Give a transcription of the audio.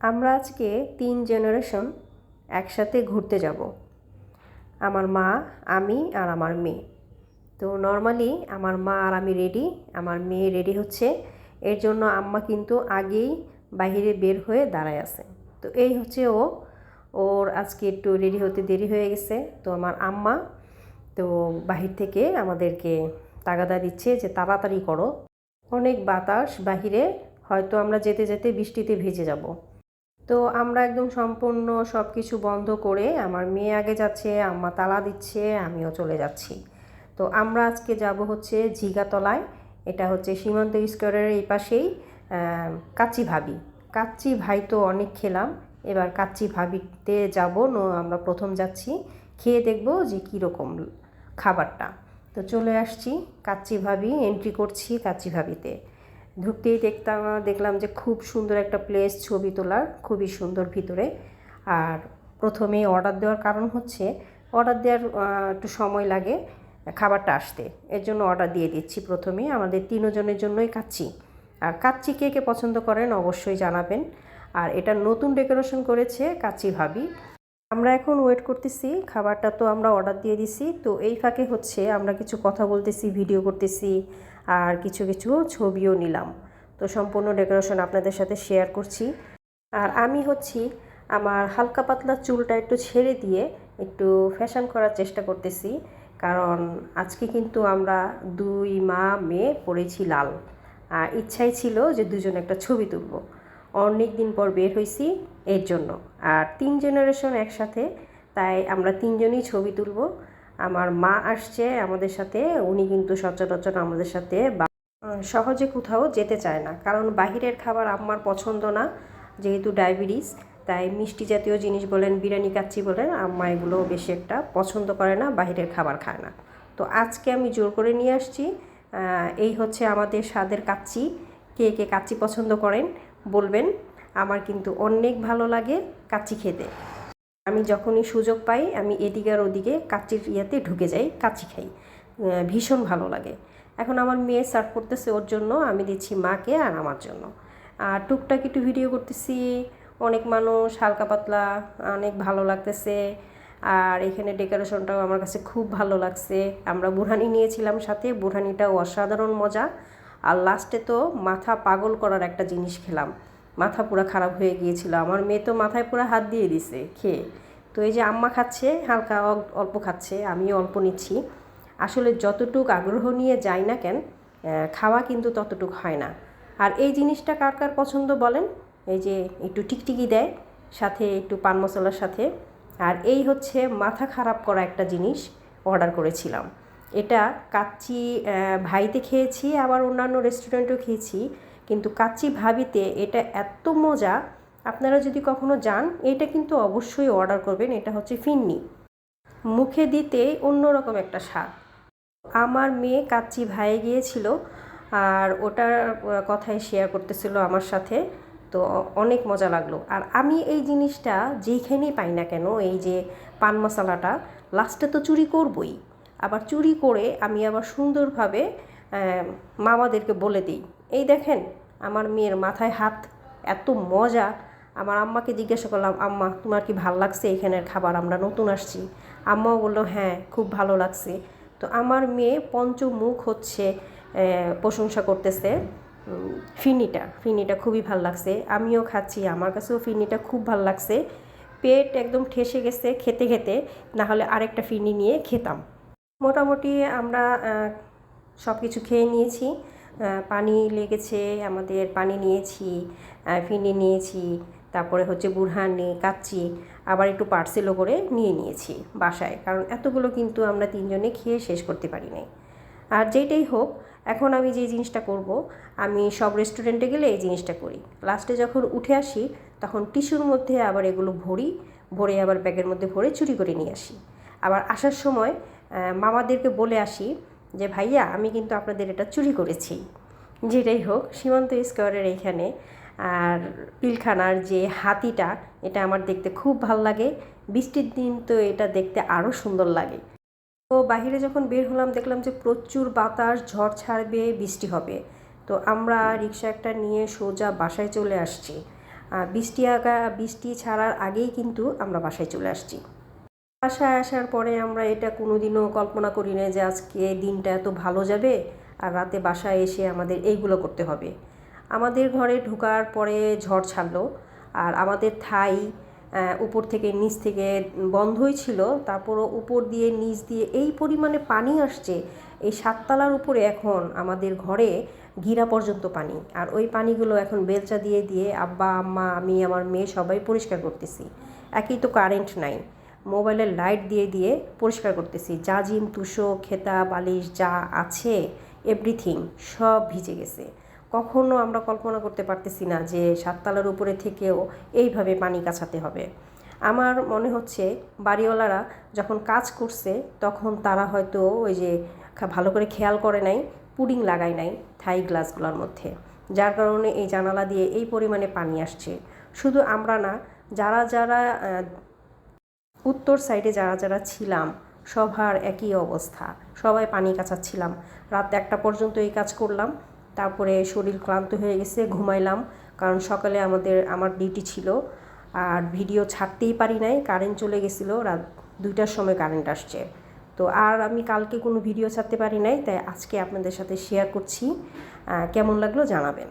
আমরা আজকে তিন জেনারেশন একসাথে ঘুরতে যাব। আমার মা, আমি আর আমার মেয়ে। তো নর্মালি আমার মা আর আমি রেডি আমার মেয়ে রেডি হচ্ছে। এর জন্য আম্মা কিন্তু আগেই বাইরে বের হয়ে দাঁড়ায় আছে। তো এই হচ্ছে ও। ওর আজকে একটু রেডি হতে দেরি হয়ে গেছে। তো আমার আম্মা, তো বাহির থেকে আমাদেরকে তাগাদা দিচ্ছে যে তাড়াতাড়ি করো। অনেক বাতাস বাহিরে, হয়তো আমরা যেতে যেতে বৃষ্টিতে ভিজে যাব। তো আমরা একদম সম্পূর্ণ সব কিছু বন্ধ করে আমার মেয়ে আগে যাচ্ছে, আম্মা তালা দিচ্ছে, আমিও চলে যাচ্ছি। তো আমরা আজকে যাব হচ্ছে ঝিগাতলায়, এটা হচ্ছে সীমান্ত স্কোয়ারের এই পাশেই কাচ্চি ভাবি। কাচ্চি ভাই তো অনেক খেলাম, এবার কাচ্চি ভাবিতে যাব আমরা প্রথম যাচ্ছি, খেয়ে দেখব যে কীরকম খাবারটা। তো চলে আসছি, কাচ্চি ভাবি এন্ট্রি করছি কাচ্চি ভাবিতে। ঢুকতেই দেখতাম দেখলাম যে খুব সুন্দর একটা প্লেস ছবি তোলার, খুবই সুন্দর ভিতরে। আর প্রথমেই অর্ডার দেওয়ার কারণ হচ্ছে অর্ডার দেওয়ার একটু সময় লাগে খাবারটা আসতে। এর জন্য অর্ডার দিয়ে দিচ্ছি প্রথমে আমাদের তিনজনের জন্যই কাচ্চি। আর কাচ্চি কে কে পছন্দ করেন অবশ্যই জানাবেন। আর এটা নতুন ডেকোরেশন করেছে কাচ্চি ভাবি। আমরা এখন ওয়েট করতেছি, খাবারটা তো আমরা অর্ডার দিয়ে দিছি। তো এই ফাঁকে হচ্ছে আমরা কিছু কথা বলতেছি ভিডিও করতেছি। আর কিছু কিছু ছবিও নিলাম। তো সম্পূর্ণ ডেকোরেশন আপনাদের সাথে শেয়ার করছি। আর আমি হচ্ছি আমার হালকা পাতলা চুলটা একটু ছেড়ে দিয়ে একটু ফ্যাশন করার চেষ্টা করতেছি। কারণ আজকে কিন্তু আমরা দুই মা মেয়ে পড়েছি লাল। আর ইচ্ছাই ছিল যে দুজন একটা ছবি তুলব। অনেক দিন পর বের হয়েছি এর জন্য। আর তিন জেনারেশন একসাথে, তাই আমরা তিনজনই ছবি তুলব। আমার মা আসছে আমাদের সাথে, উনি কিন্তু সচরাচর আমাদের সাথে সহজে কোথাও যেতে চায় না। কারণ বাহিরের খাবার আমার পছন্দ না, যেহেতু ডায়াবেটিস, তাই মিষ্টি জাতীয় জিনিস বলেন, বিরিয়ানি কাচ্চি বলেন, আম্মা এগুলো বেশি একটা পছন্দ করে না, বাহিরের খাবার খায় না। তো আজকে আমি জোর করে নিয়ে আসছি এই হচ্ছে আমাদের স্বাদের কাচ্চি। কে কে কাচ্চি পছন্দ করেন বলবেন, আমার কিন্তু অনেক ভালো লাগে কাচ্চি খেতে। আমি যখনই সুযোগ পাই, আমি এদিকে আর ওদিকে কাচ্চির ইয়েতে ঢুকে যাই কাচ্চি খাই। ভীষণ ভালো লাগে। এখন আমার মেয়ে সার্ভ করতেছে ওর জন্য, আমি দিচ্ছি মাকে আর আমার জন্য। আর টুকটাক একটু ভিডিও করতেছি, অনেক মানুষ হালকা পাতলা, অনেক ভালো লাগতেছে। আর এখানে ডেকোরেশনটাও আমার কাছে খুব ভালো লাগছে। আমরা বুড়হানি নিয়েছিলাম সাথে বুড়হানিটাও অসাধারণ মজা। আর লাস্টে তো মাথা পাগল করার একটা জিনিস খেলাম। মাথা পুরো খারাপ হয়ে গিয়েছিল। আমার মেয়ে তো মাথায় পুরো হাত দিয়ে দিছে, খেয়ে। তো এই যে আম্মা খাচ্ছে, হালকা অল্প খাচ্ছে, আমিও অল্প নিচ্ছি। আসলে যতটুক আগ্রহ নিয়ে যাই না কেন খাওয়া কিন্তু ততটুক হয় না। আর এই জিনিসটা কার কার পছন্দ বলেন? এই যে একটু টিকটিকি দেয়, সাথে একটু পান মশলার সাথে। আর এই হচ্ছে মাথা খারাপ করা একটা জিনিস অর্ডার করেছিলাম। এটা কাচ্চি ভাইতে খেয়েছি, আবার অন্যান্য রেস্টুরেন্টেও খেয়েছি। কিন্তু কাচ্চি ভাবিতে এটা এত মজা, আপনারা যদি কখনো যান, এটা কিন্তু অবশ্যই অর্ডার করবেন, এটা হচ্ছে ফিন্নি। মুখে দিতে অন্যরকম একটা স্বাদ। আমার মেয়ে কাচ্চি ভাই গিয়েছিল আর ওটার কথাই শেয়ার করতেছিল আমার সাথে, তো অনেক মজা লাগল। আর আমি এই জিনিসটা যেইখানেই পাই না কেন, এই যে পান মশলাটা লাস্টে তো চুরি করবই। আবার চুরি করে আমি আবার সুন্দরভাবে মামাদেরকে বলে দিই। এই দেখেন, আমার মেয়ের মাথায় হাত, এত মজা। আমার আম্মাকে জিজ্ঞাসা করলাম, আম্মা, তোমার কি ভালো লাগছে এখানের খাবার? আমরা নতুন আসছি। আম্মাও বলল হ্যাঁ খুব ভালো লাগছে। তো আমার মেয়ে পঞ্চমুখ হচ্ছে প্রশংসা করতেছে ফিনিটা। ফিনিটা খুবই ভালো লাগছে। আমিও খাচ্ছি, আমার কাছেও ফিনিটা খুব ভালো লাগছে। পেট একদম ঠেসে গেছে খেতে খেতে, না হলে আরেকটা ফিনি নিয়ে খেতাম। মোটামুটি আমরা সব কিছু খেয়ে নিয়েছি। পানি লেগেছে, আমাদের পানি নিয়েছি ফিনি নিয়েছি, তারপরে হচ্ছে বুরহানি কাচ্চি, আবার একটু পার্সেলও করে নিয়ে নিয়েছি বাসায়, কারণ এতগুলো কিন্তু আমরা তিনজনে খেয়ে শেষ করতে পারি নাই। আর যেটাই হোক, এখন আমি যে জিনিসটা করব, আমি সব রেস্টুরেন্টে গেলে এই জিনিসটা করি। লাস্টে যখন উঠে আসি, তখন টিস্যুর মধ্যে আবার এগুলো ভরি, ভরে আবার ব্যাগের মধ্যে ভরে চুরি করে নিয়ে আসি। আবার আসার সময় মামাদেরকে বলে আসি যে ভাইয়া, আমি কিন্তু আপনাদের এটা চুরি করেছি। যেটাই হোক, সীমান্ত স্কোয়ারের এইখানে আর পিলখানার যে হাতিটা, এটা আমার দেখতে খুব ভালো লাগে। বৃষ্টির দিন তো এটা দেখতে আরও সুন্দর লাগে। তো বাইরে যখন বের হলাম, দেখলাম যে প্রচুর বাতাস, ঝড় ছাড়বে, বৃষ্টি হবে। তো আমরা রিক্সা একটা নিয়ে সোজা বাসায় চলে আসছি। বৃষ্টি আগা, বৃষ্টি ছাড়ার আগেই কিন্তু আমরা বাসায় চলে আসছি। বাসায় আসার পরে আমরা এটা কোনোদিনও কল্পনা করি না যে আজকে দিনটা এত ভালো যাবে আর রাতে বাসায় এসে আমাদের এইগুলো করতে হবে। আমাদের ঘরে ঢোকার পরে ঝড় ছাড়লো আর আমাদের থাই উপর থেকে নিচ থেকে বন্ধই ছিল। তারপরও উপর দিয়ে নিচ দিয়ে এই পরিমাণে পানি আসছে, এই সাততলার উপরে এখন আমাদের ঘরে ঘিরা পর্যন্ত পানি। আর ওই পানিগুলো এখন বেলচা দিয়ে দিয়ে আব্বা, আম্মা, আমি, আমার মেয়ে সবাই পরিষ্কার করতেছি। একই তো কারেন্ট নাই। মোবাইলের লাইট দিয়ে দিয়ে পরিষ্কার করতেছি। যা জিম তুষো খেতা বালিশ যা আছে এভরিথিং সব ভিজে গেছে। কখনো আমরা কল্পনা করতে পারতেছি না যে সাততলার উপরে থেকেও এইভাবে পানি কাছাতে হবে। আমার মনে হচ্ছে বাড়িওয়ালারা যখন কাজ করছে, তখন তারা হয়তো ওই যে ভালো করে খেয়াল করে নাই, পুডিং লাগায় নাই থাই গ্লাসগুলোর মধ্যে। যার কারণে এই জানালা দিয়ে এই পরিমাণে পানি আসছে। শুধু আমরা না, যারা যারা উত্তর সাইডে যারা যারা ছিলাম, সবার একই অবস্থা। সবাই পানি কাচাচ্ছিলাম। রাত একটা পর্যন্ত এই কাজ করলাম। তারপরে শরীর ক্লান্ত হয়ে গেছে, ঘুমাইলাম। কারণ সকালে আমাদের, আমার ডিউটি ছিল। আর ভিডিও ছাড়তেই পারি নাই, কারেন্ট চলে গেছিল, রাত দুইটার সময় কারেন্ট আসছে। তো আর আমি কালকে কোনো ভিডিও ছাড়তে পারি নাই, তাই আজকে আপনাদের সাথে শেয়ার করছি। কেমন লাগল জানাবেন।